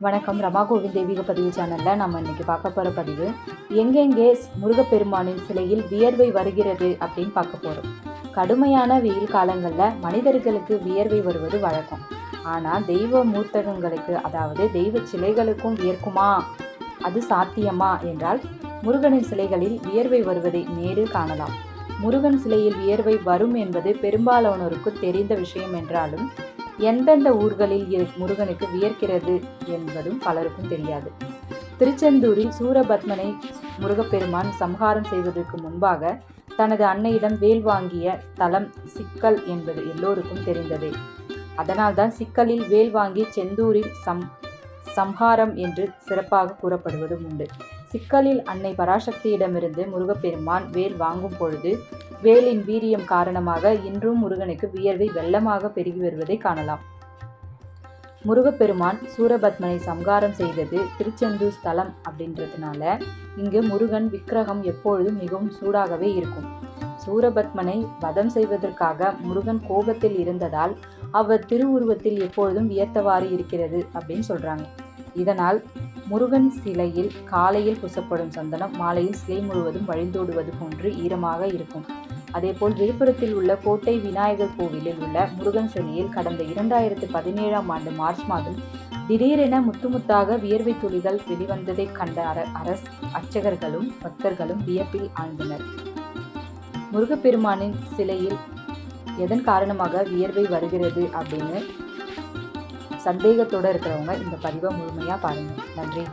வணக்கம். ரமா கோவிந்த் தெய்வீக பதிவு சேனலில் நம்ம இன்னைக்கு பார்க்க போகிற பதிவு எங்கெங்கே முருகப்பெருமானின் சிலையில் வியர்வை வருகிறது அப்படின்னு பார்க்க போகிறோம் கடுமையான வெயில் காலங்களில் மனிதர்களுக்கு வியர்வை வருவது வழக்கம். ஆனால் தெய்வ மூர்த்தகங்களுக்கு அதாவது தெய்வ சிலைகளுக்கும் வியர்க்குமா? அது சாத்தியமா என்றால் முருகனின் சிலைகளில் வியர்வை வருவதை நேரில் காணலாம். முருகன் சிலையில் வியர்வை வரும் என்பது பெரும்பாலானோருக்கு தெரிந்த விஷயம் என்றாலும் எந்தெந்த ஊர்களில் முருகனுக்கு வியர்க்கிறது என்பதும் பலருக்கும் தெரியாது. திருச்செந்தூரில் சூரபத்மனை முருகப்பெருமான் சம்ஹாரம் செய்வதற்கு முன்பாக தனது அன்னையிடம் வேல் வாங்கிய தலம் சிக்கல் என்பது எல்லோருக்கும் தெரிந்ததே. அதனால்தான் சிக்கலில் வேல் வாங்கி செந்தூரில் சம் சம்ஹாரம் என்று சிறப்பாக கூறப்படுவதும் உண்டு. சிக்கலில் அன்னை பராசக்தியிடமிருந்து முருகப்பெருமான் வேல் வாங்கும் பொழுது வேலின் வீரியம் காரணமாக இன்றும் முருகனுக்கு வியர்வை வெள்ளமாக பெருகி வருவதை காணலாம். முருகப்பெருமான் சூரபத்மனை சம்காரம் செய்தது திருச்செந்தூர் ஸ்தலம் அப்படின்றதுனால இங்கு முருகன் விக்கிரகம் எப்பொழுதும் மிகவும் சூடாகவே இருக்கும். சூரபத்மனை வதம் செய்வதற்காக முருகன் கோபத்தில் இருந்ததால் அவர் திருவுருவத்தில் எப்பொழுதும் வியர்த்தவாறு இருக்கிறது அப்படின்னு சொல்றாங்க. இதனால் முருகன் சிலையில் காலையில் பூசப்படும் சந்தனம் மாலையில் சிலை முழுவதும் வழிந்தோடுவது போன்று ஈரமாக இருக்கும். அதேபோல் விழுப்புரத்தில் உள்ள கோட்டை விநாயகர் கோவிலில் உள்ள முருகன் சிலையில் கடந்த இரண்டாயிரத்து பதினேழாம் ஆண்டு மார்ச் மாதம் திடீரென முத்து முத்தாக வியர்வை துளிகள் வெளிவந்ததைக் கண்ட அர அரஸ் அர்ச்சகர்களும் பக்தர்களும் வியப்பில் ஆழ்ந்தனர். முருகப்பெருமானின் சிலையில் எதன் காரணமாக வியர்வை வருகிறது அப்படின்னு சந்தேகத்தோடு இருக்கிறவங்க இந்த பதிவை முழுமையாக பாருங்கள் நன்றி.